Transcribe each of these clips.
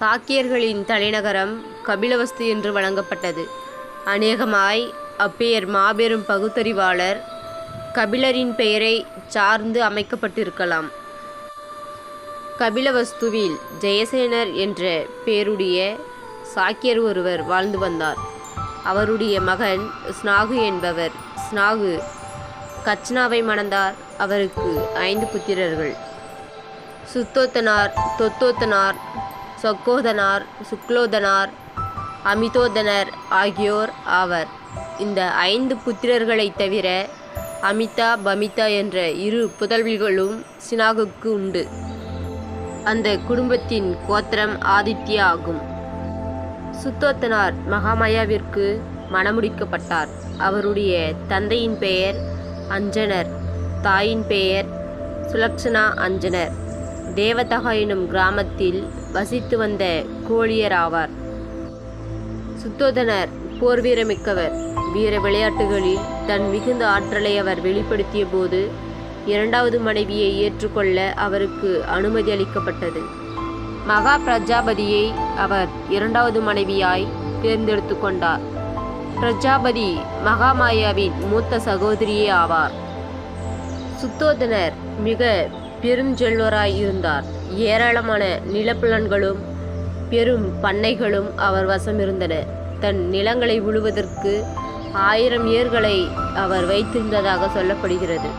சாக்கியர்களின் தலைநகரம் கபிலவஸ்து என்று வழங்கப்பட்டது. அநேகமாய் அப்பெயர் மாபெரும் பகுத்தறிவாளர் கபிலரின் பெயரை சார்ந்து அமைக்கப்பட்டிருக்கலாம். கபிலவஸ்துவில் ஜெயசேனர் என்ற பேருடைய சாக்கியர் ஒருவர் வாழ்ந்து வந்தார். அவருடைய மகன் ஸ்நாகு என்பவர். ஸ்நாகு கச்னாவை மணந்தார். அவருக்கு ஐந்து புத்திரர்கள். சுத்தோத்தனார் தொத்தோத்தனார் சொக்கோதனார் சுக்லோதனார் அமிதோதனர் ஆகியோர் ஆவர். இந்த ஐந்து புத்திரர்களைத் தவிர அமிதா பமிதா என்ற இரு புதல்விகளும் சினாகுக்கு உண்டு. அந்த குடும்பத்தின் கோத்திரம் ஆதித்யா ஆகும். சுத்தோத்தனார் மகாமாயாவிற்கு மணமுடிக்கப்பட்டார். அவருடைய தந்தையின் பெயர் அஞ்சனர் தாயின் பெயர் சுலக்ஷனா அஞ்சனர். தேவதகா எனும் கிராமத்தில் வசித்து வந்த கோழியர் ஆவார் சுத்தோதனர் போர் வீரமிக்கவர் வீர விளையாட்டுகளில் தன் மிகுந்த ஆற்றலை அவர் வெளிப்படுத்திய போது இரண்டாவது மனைவியை ஏற்றுக்கொள்ள அவருக்கு அனுமதி அளிக்கப்பட்டது. மகா பிரஜாபதியை அவர் இரண்டாவது மனைவியாய் தேர்ந்தெடுத்து கொண்டார். பிரஜாபதி மகாமாயாவின் மூத்த சகோதரியே ஆவார். சுத்தோதனர் மிக பெருஞ்செல்வராய் இருந்தார். ஏராளமான நிலப்புலன்களும் பெரும் பண்ணைகளும் அவர் வசம் இருந்தன. தன் நிலங்களை உழுவதற்கு ஆயிரம் ஏர்களை அவர் வைத்திருந்ததாக சொல்லப்படுகிறது.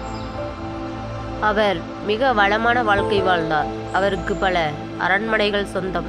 அவர் மிக வளமான வாழ்க்கை வாழ்ந்தார். அவருக்கு பல அரண்மனைகள் சொந்தம்.